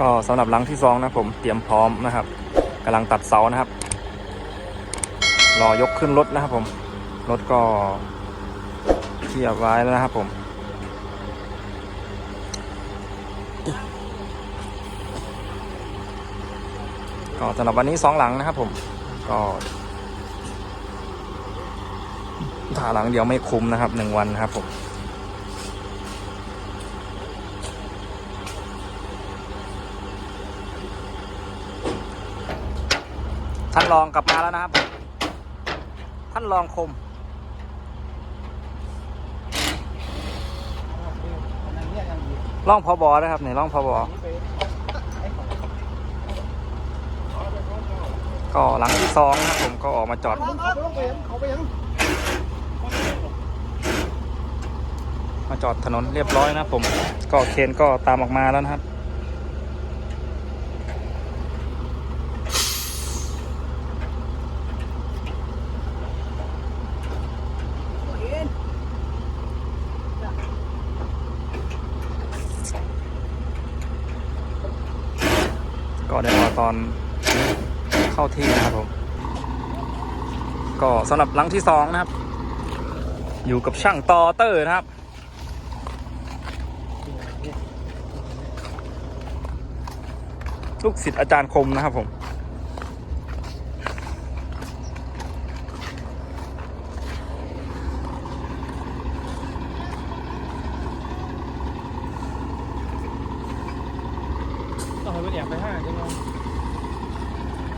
ก็สำหรับหลังที่สองนะผมเตรียมพร้อมนะครับกำลังตัดเสานะครับ รอยกขึ้นรถนะครับผม รถก็เทียบไว้แล้วนะครับผมก็สำหรับวันนี้สองหลังนะครับผมก็ถ้าหลังเดียวไม่คุ้มนะครับหนึ่งวันนะครับผม ท่านรองกลับมาแล้วนะครับ ท่านรองคมร่องพอบอนะครับเนี่ยร่องพอบอก็หลังที่สองนะครับผมก็ออกมาจอด มาจอดถนนเรียบร้อยนะผม ก็เคนก็ตามออกมาแล้วนะครับ ก็ได้รอตอนเข้าที่นะครับผมก็สำหรับหลังที่สองนะครับ อยู่กับช่างต่อเตอร์นะครับลูกศิษย์อาจารย์คมนะครับผม ต้องให้ มันแอบไปห้าจังเลย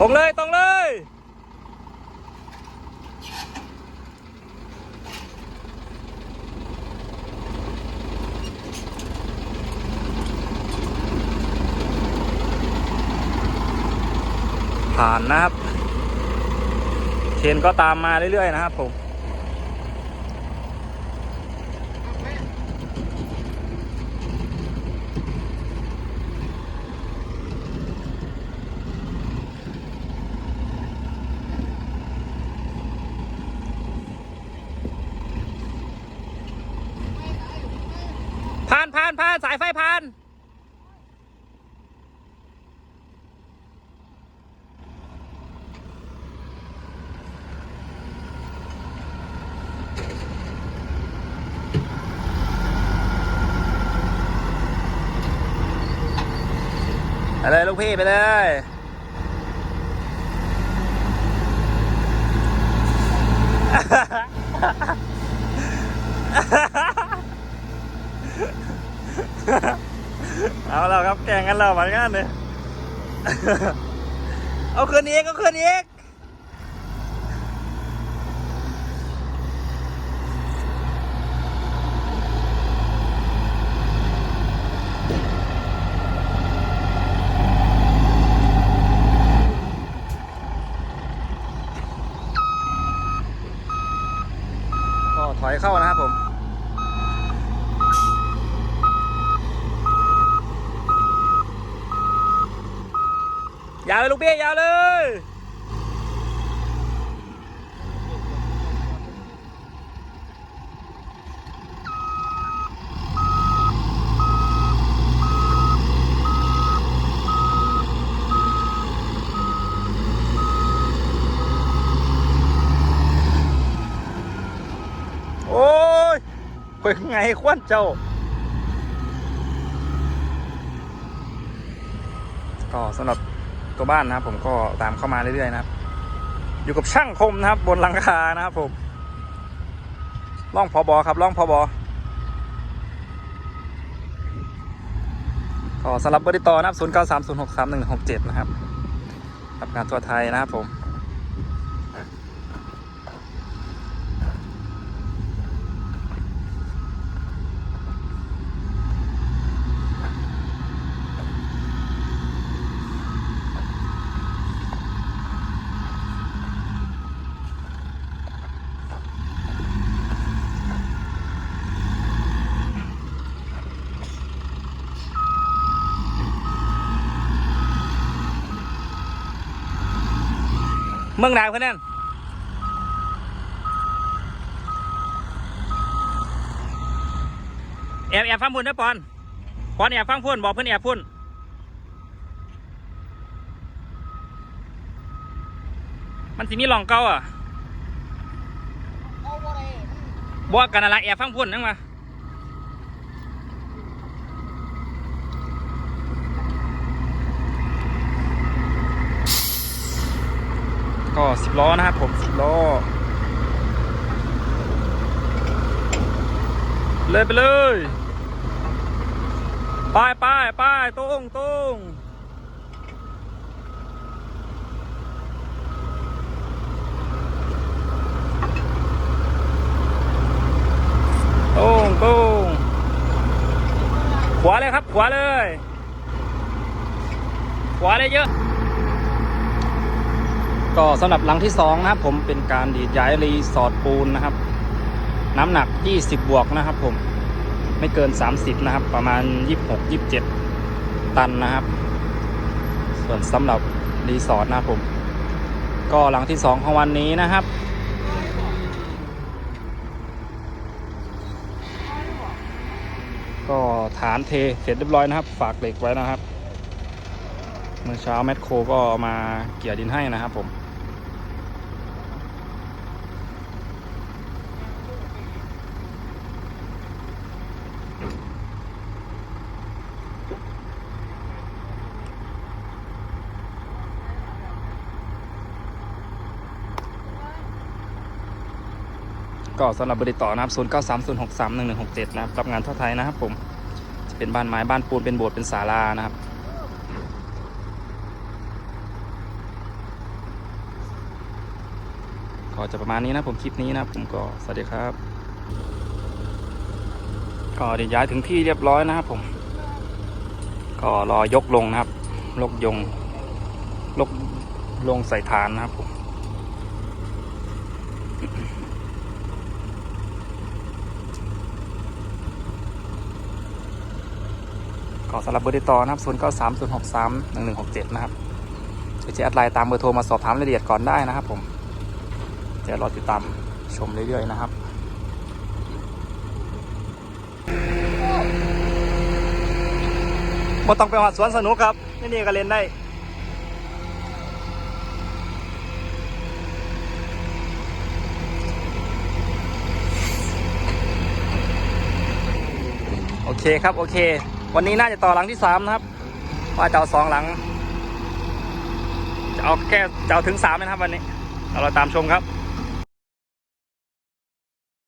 ตรงเลยตรงเลย ผ่านนะครับเคนก็ตามมาเรื่อยๆนะครับผมผ่านผ่านผ่านสายไฟผ่าน ไปเลยลู กพี่ไปเลย เอาแล้วครับแกงกันแล้วเหมือนกันเลยเอาคืนอีกเอาคืนนี้กก็ ถอยเข้านะครับผมยาวเลยลูกเบี้ยยาวเลย โอ้ย เป็นไงควันเจ้า ก็สำหรับตัวบ้านนะครับ ผมก็ตามเข้ามาเรื่อยๆนะครับ อยู่กับช่างคมนะครับ บนหลังคานะครับผมล่องพอบอครับล่องพอบอก็สำหรับเบอร์ติดต่อนะครับ 0 9 3 0 6 3 1 6 7 นะครับรับงานตัวไทยนะครับผม เมืองหนาวเพื่อนนั่นแอบแอบฟังพุ่นนะปอนปอนแอบฟังพุ่นบอกเพื่อนแอบพุ่นมันสิมีหลองเก่าอะบอกกันอะไรแอบฟังพุ่นนั่งมา ก็สิบล้อนะครับผมสิบล้อ เลยไปเลยไปไปไปตรงตรงตรงตรงขวาเลยครับ ขวาเลย ขวาเลยเยอะ ก็สำหรับหลังที่สองนะครับผมเป็นการดีดย้ายรีสอร์ทปูนนะครับ น้ำหนัก 20 บวกนะครับผมไม่เกิน 30 นะครับ ประมาณ 26 27 ตันนะครับ ส่วนสำหรับรีสอร์ทนะครับผม ก็หลังที่ 2 ของวันนี้นะครับก็ฐานเทเสร็จเรียบร้อยนะครับ ฝากเหล็กไว้นะครับ เมื่อเช้าแมคโครก็มาเกี่ยดินให้นะครับผม ก็สำหรับบริต่อนะครับ0 9 3 0 6 3 1 1 6 7นะครับรับงานทั่วไทยนะครับผมจะเป็นบ้านไม้บ้านปูนเป็นโบสถ์เป็นศาลานะครับก็จะประมาณนี้นะผมคลิปนี้นะครับผมก็สวัสดีครับ ก็เดี๋ยวย้ายถึงที่เรียบร้อยนะครับผม ก็รอยกลงนะครับ ลกยง ลกลงใส่ฐานนะครับผม ก็สำหรับเบอร์ติดต่อนะครับ0 9 3 0 6 3 1 1 6 7นะครับหรือจะแอดไลน์ตามเบอร์โทรมาสอบถามรายละเอียดก่อนได้นะครับผมเดี๋ยวรอติดตามชมเรื่อยๆนะครับบ่ต้องไปหอดสวนสนุกครับ นี่นี่ก็เล่นได้ โอเคครับ โอเค วันนี้น่าจะต่อหลังที่สามนะครับ ว่าจะเอาสองหลัง จะเอาแค่จะเอาถึงสามนะครับวันนี้เราตามชมครับ